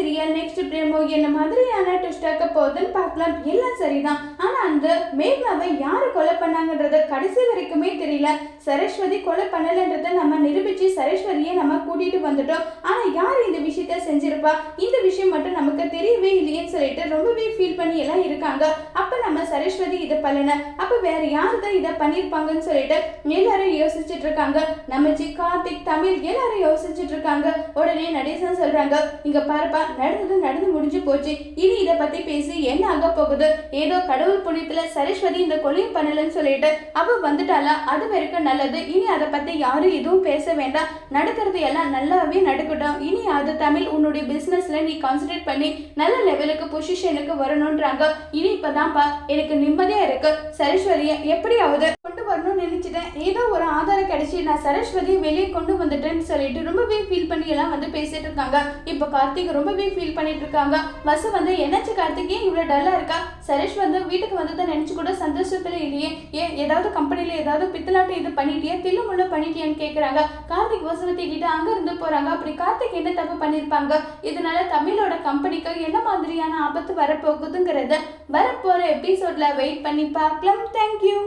சரியா நெக்ஸ்ட் பிரேமோ என்ன மாதிரியான ட்விஸ்டாக்க போகுதுன்னு பார்க்கலாம். எல்லாம் சரிதான். ஆனா அந்த மேகாவை யாரு கொலை பண்ணாங்கன்றது கடைசி வரைக்குமே தெரியல. சரஸ்வதி கொலை பண்ணலன்றத நம்ம நிரூபிச்சு சரஸ்வதியை நம்ம கூட்டிட்டு வந்துட்டோம். ஆனா யார் இந்த விஷயத்த செஞ்சிருப்பா? இந்த விஷயம் மட்டும் நமக்கு தெரியவே இல்லையேன்னு சொல்லிட்டு ரொம்பவே ஃபீல் பண்ணி எல்லாம் இருக்காங்க. அப்ப நம்ம சரஸ்வதி இதை பண்ணல. அப்ப வேற யாரு தான் இதை பண்ணிருப்பாங்கன்னு சொல்லிட்டு எல்லாரும் யோசிச்சுட்டு இருக்காங்க. நம்ம ஜி கார்த்திக் தமிழ் எல்லாரும் யோசிச்சுட்டு இருக்காங்க. உடனே நடேசன் சொல்றாங்க இங்க பாருப்பா நடந்தது நடந்து முடிஞ்சு போச்சு. இனி இதை பத்தி பேசி என்ன ஆக போகுது? ஏதோ கடவுள் புண்ணியத்துல சரஸ்வதி இந்த கொலையை பண்ணலன்னு சொல்லிட்டு அவ வந்துட்டாலா அது வரைக்கும் நல்லது. இனி அதை பத்தி யாரும் எதுவும் பேச வேண்டாம். நடக்கிறது எல்லாம் நல்லாவே நடக்கட்டும். இனி அது தமிழ் உன்னுடைய பிசினஸ்ல நீ கான்சென்ட்ரேட் பண்ணி நல்ல லெவலுக்கு பொசிஷனுக்கு வரணும்ன்றாங்க. இனி இப்பதான்ப்பா எனக்கு நிம்மதியா இருக்கு. சரஸ்வதியை எப்படியாவது நினச்சிட்டேன். ஏதோ ஒரு ஆதாரம் கிடைச்சி நான் சரஸ்வதி வெளியே கொண்டு வந்துட்டேன்னு சொல்லிட்டு ரொம்பவே ஃபீல் பண்ணி எல்லாம் வந்து பேசிட்டு இருக்காங்க இப்போ கார்த்திக் ரொம்பவே ஃபீல் பண்ணிட்டு இருக்காங்க. வசு வந்து என்னாச்சு கார்த்திக்? ஏன் இவ்வளோ டல்லாக இருக்கா? சரேஷ் வந்து வீட்டுக்கு வந்ததை நினச்சி கூட சந்தோஷத்தில் இல்லையே. ஏன் ஏதாவது கம்பெனியில் ஏதாவது பித்தலாட்டம் இது பண்ணிட்டியா? தில்லு முள்ள பண்ணிட்டியான்னு கேட்குறாங்க கார்த்திக் வசுவத்தை கிட்ட அங்கே இருந்து போகிறாங்க அப்படி கார்த்திக் என்ன தப்பு பண்ணியிருப்பாங்க இதனால தமிழோட கம்பெனிக்கு என்ன மாதிரியான ஆபத்து வரப்போகுதுங்கிறத வரப்போகிற எபிசோடில் வெயிட் பண்ணி பார்க்கலாம். தேங்க்யூ